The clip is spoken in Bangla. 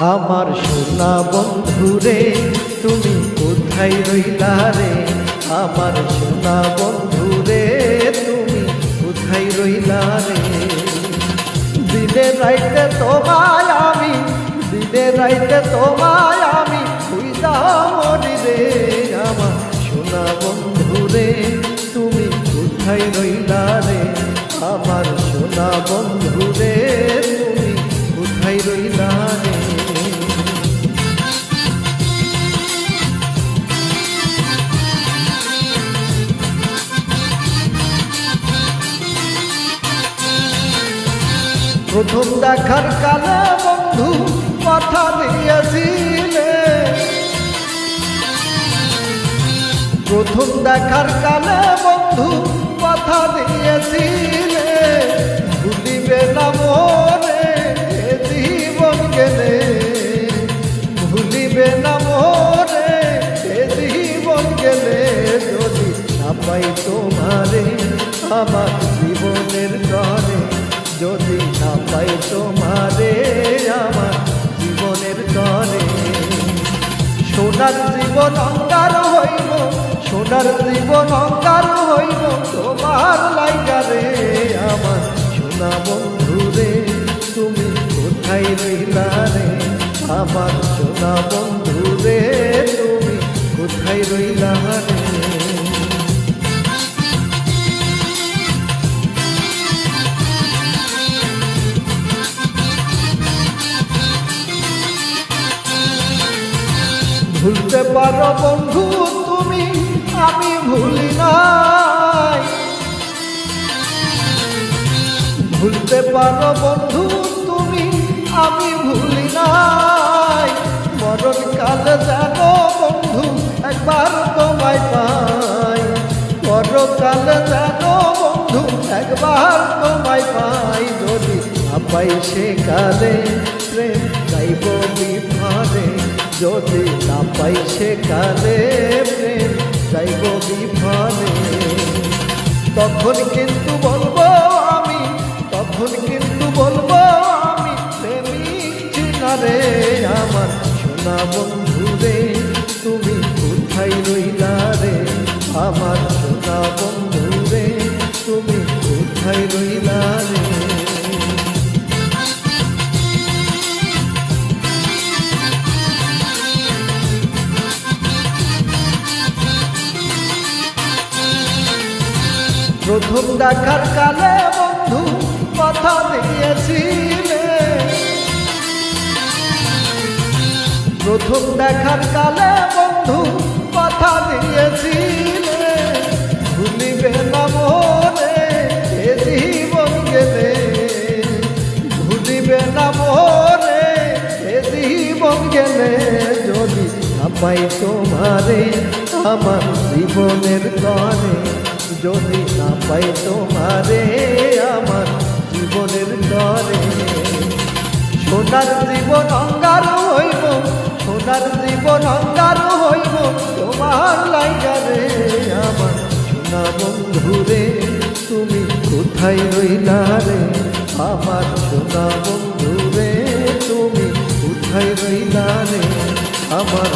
আমার সোনা বন্ধুরে তুমি কোথায় রইলা রে? আমার সোনা বন্ধুরে তুমি কোথায় রইলা রে? দিনে রাইতে তোমায় আমি, দিনে রাইতে তোমায় আমি খুঁজা মরি রে। আমার সোনা বন্ধুরে তুমি কোথায় রইলা রে? আমার সোনা বন্ধুরে প্রথম দেখার কালে বন্ধু কথা দিয়েছিলে। প্রথম দেখার কালে বন্ধু কথা দিয়েছিলে। ভুলিবে না এ জীবন গেলে। ভুলিবে না এ জীবন গেলে। যদি না পাই তোমারে, আমার তোমারে আমার জীবনের তরে সোনার জীবন অঙ্গার হইব সোনার জীবন অঙ্গার হইব তোমার লাইগারে আমার। সোনা বন্ধু রে, তুমি কোথায় রইলা রে? আমার সোনা বন্ধু রে, তুমি কোথায় রইলা রে? ভুলতে পারো বন্ধু তুমি, আমি ভুলি নাই। ভুলতে পারো বন্ধু তুমি, আমি ভুলি নাই। মরণ কালে যেন বন্ধু একবার তোমায় পাই। মরণ কালে যেন বন্ধু একবার তোমায় পাই। যদি না পাই সে কালে প্রেম গাইব বিফারে যদি না পাই সে কালে প্রেম গাইব বিফারে তখন কিন্তু বলব আমি, তখন কিন্তু বলব আমি, প্রেমিক চিনারে আমার। সোনা বন্ধু রে তুমি কোথায় রইলা রে? আমার সোনা বন্ধু প্রথম দেখার কালে বন্ধু কথা দিয়েছিলে। প্রথম দেখার কালে বন্ধু কথা দিয়েছিলে। ভুলিবে না মোরে এ জীবন গেলে। ভুলিবে না মোরে এ জীবন গেলে। যদি না পাই তোমারে আমার জীবনের তরে যদি না পাই তোমারে, আমার জীবনের তরে সোনার জীবন অঙ্গার হইব, সোনার জীবন অঙ্গার হইব, তোমার লাইগারে আমার সোনা বন্ধুরে তুমি কোথায় রইলা রে? আমার সোনা বন্ধুরে তুমি কোথায় রইলা রে? আমার